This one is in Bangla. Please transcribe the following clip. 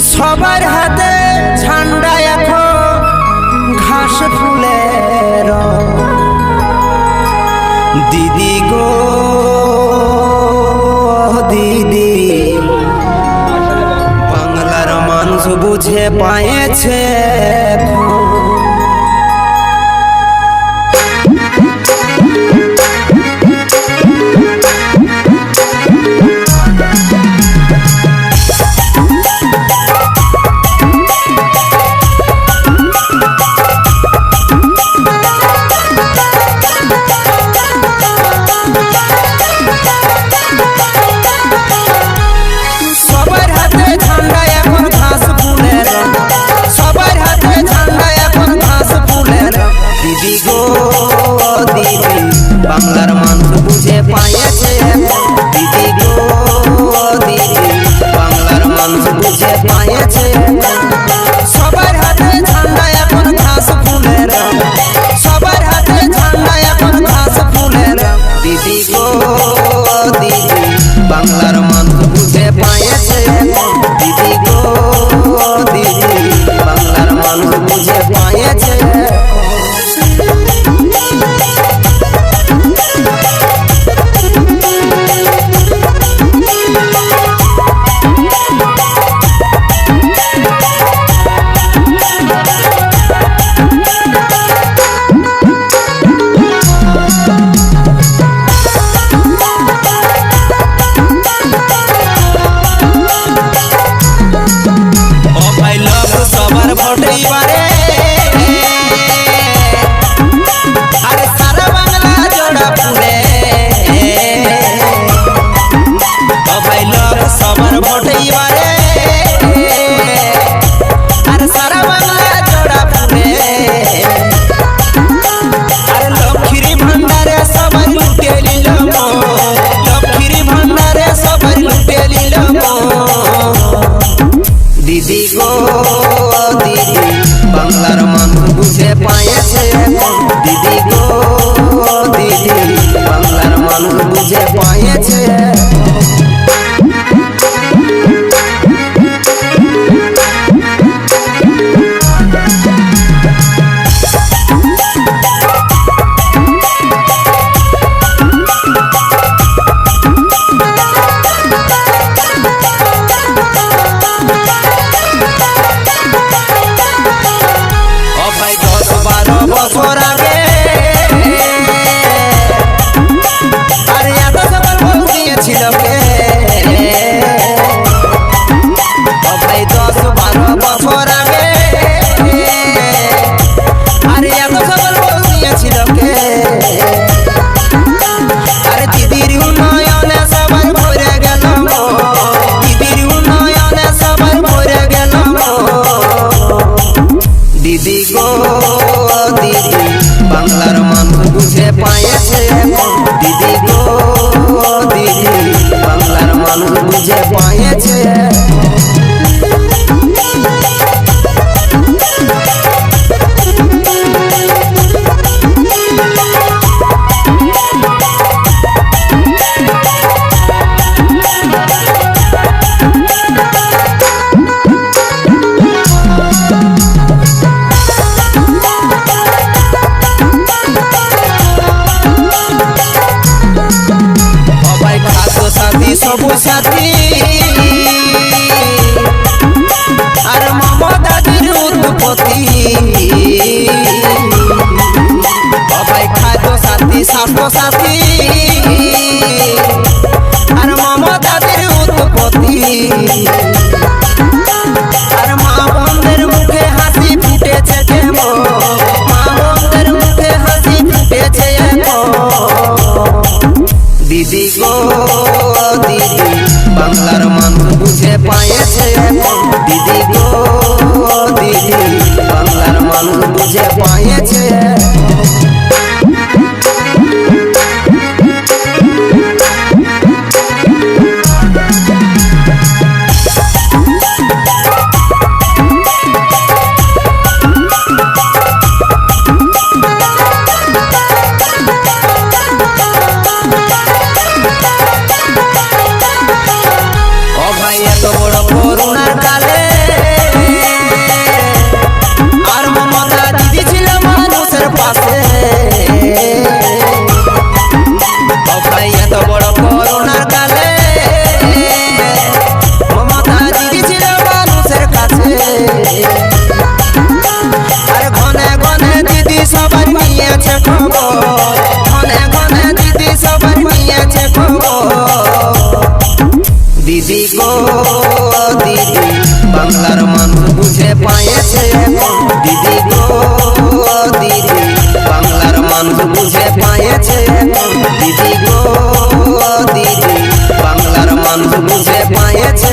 সবার হাতে ঝান্ডা এখন ঘাস ফুলের। দিদি গো দিদি। বাংলার মানুষ বুঝে পায়েছে। মানুষ বুঝে পায়েছে দিদি গো দিদি বাংলা বাবু সাথী। আর মমতা বিরুদ্ধপতি সবাই খাদ্য সাথী স্বাস্থ্য সাথী। আর মমতা বিরুদ্ধপতি দিদি গো দিদি। বাংলার মানুষ বুঝে পায়েছে দিদি গো দিদি। বাংলার মানুষ বুঝে পায়েছে পায়েছে দিদি গো, দিদি। বাংলার মানুষ বুঝে পায়েছে দিদি গো, দিদি। বাংলার মানুষ বুঝে পায়েছে